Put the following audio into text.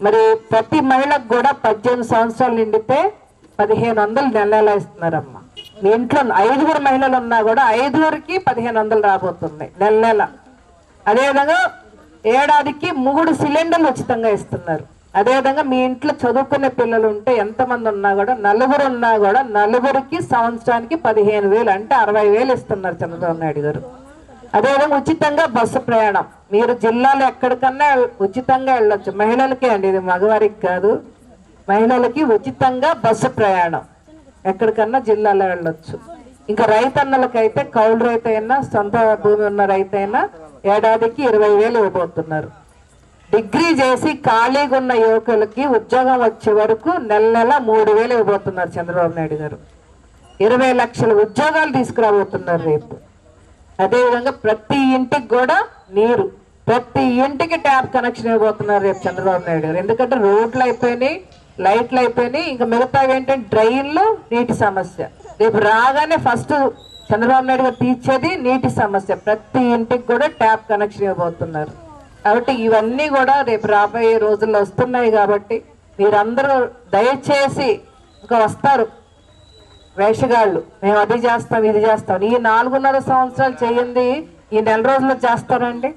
మరి ప్రతి మహిళకు కూడా పద్దెనిమిది సంవత్సరాలు నిండితే పదిహేను వందలు నెల నెల ఇస్తున్నారమ్మా మీ ఇంట్లో ఐదుగురు మహిళలు ఉన్నా కూడా ఐదుగురికి పదిహేను వందలు రాబోతుంది నెల నెల. అదేవిధంగా ఏడాదికి మూడు సిలిండర్లు ఉచితంగా ఇస్తున్నారు. అదేవిధంగా మీ ఇంట్లో చదువుకునే పిల్లలు ఉంటే ఎంతమంది ఉన్నా కూడా నలుగురు ఉన్నా కూడా నలుగురికి సంవత్సరానికి పదిహేను వేలు అంటే అరవై వేలు ఇస్తున్నారు చంద్రబాబు నాయుడు గారు. అదేవిధంగా ఉచితంగా బస్సు ప్రయాణం. మీరు జిల్లాలో ఎక్కడికన్నా ఉచితంగా వెళ్ళొచ్చు. మహిళలకే అండి ఇది మగవారికి కాదు. మహిళలకి ఉచితంగా బస్సు ప్రయాణం. ఎక్కడికన్నా జిల్లాలో వెళ్ళొచ్చు. ఇంకా రైతన్నలకైతే కౌలు రైతు అయినా సొంత భూమి ఉన్న రైతు అయినా ఏడాదికి ఇరవై వేలు ఇవ్వబోతున్నారు. డిగ్రీ చేసి ఖాళీగా ఉన్న యువకులకి ఉద్యోగం వచ్చే వరకు నెల నెల మూడు వేలు ఇవ్వబోతున్నారు చంద్రబాబు నాయుడు గారు. ఇరవై లక్షల ఉద్యోగాలు తీసుకురాబోతున్నారు రేపు. అదేవిధంగా ప్రతి ఇంటికి కూడా నీరు ప్రతి ఇంటికి ట్యాప్ కనెక్షన్ ఇవ్వబోతున్నారు రేపు చంద్రబాబు నాయుడు గారు. ఎందుకంటే రోడ్లు అయిపోయినాయి లైట్లు అయిపోయినాయి ఇంకా మిగతావి ఏంటంటే డ్రైన్లు నీటి సమస్య. రేపు రాగానే ఫస్ట్ చంద్రబాబు నాయుడు గారు తీర్చేది నీటి సమస్య. ప్రతి ఇంటికి కూడా ట్యాప్ కనెక్షన్ ఇవ్వబోతున్నారు కాబట్టి ఇవన్నీ కూడా రేపు రాబోయే రోజుల్లో వస్తున్నాయి కాబట్టి మీరందరూ దయచేసి ఇంకా వస్తారు. వేషగాళ్ళు మేము అది చేస్తాం ఇది చేస్తాం. ఈ నాలుగున్నర సంవత్సరాలు చేయండి ఈ నెల రోజుల్లో చేస్తారండి?